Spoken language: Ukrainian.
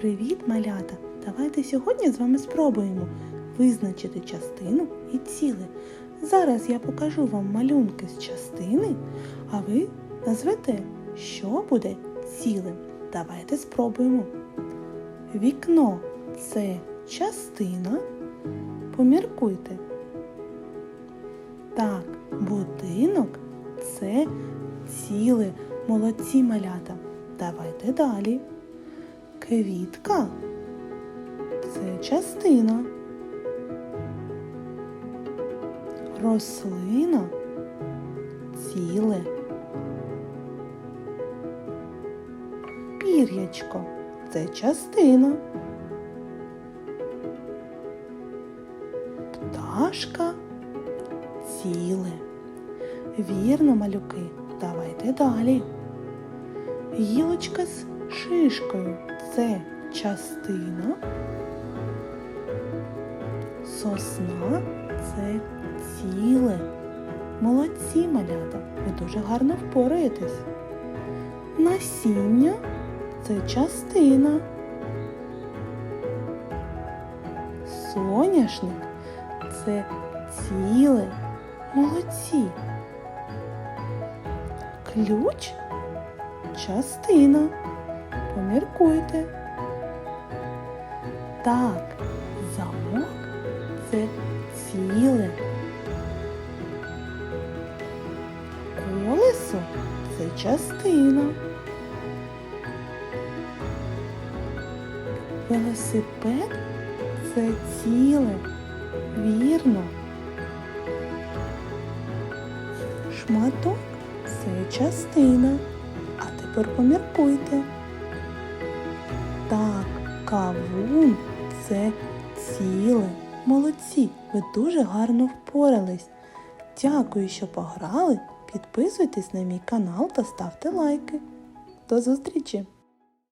Привіт, малята! Давайте сьогодні з вами спробуємо визначити частину і ціле. Зараз я покажу вам малюнки з частини, а ви назвете, що буде цілим. Давайте спробуємо. Вікно це частина. Поміркуйте. Так, будинок це ціле. Молодці малята. Давайте далі. Квітка це частина. Рослина ціле. Пір'ячко це частина. Пташка ціле. Вірно, малюки. Давайте далі. Гілочка з шишкою це частина. Сосна це ціле. Молодці малята, ви дуже гарно впораєтесь. Насіння це частина. Соняшник це ціле. Молодці. Ключ частина. Поміркуйте. Так, замок це ціле. Колесо це частина. Велосипед це ціле. Вірно. Шматок це частина. А тепер поміркуйте. Так, кавун це ціле. Молодці, ви дуже гарно впорались. Дякую, що пограли. Підписуйтесь на мій канал та ставте лайки. До зустрічі!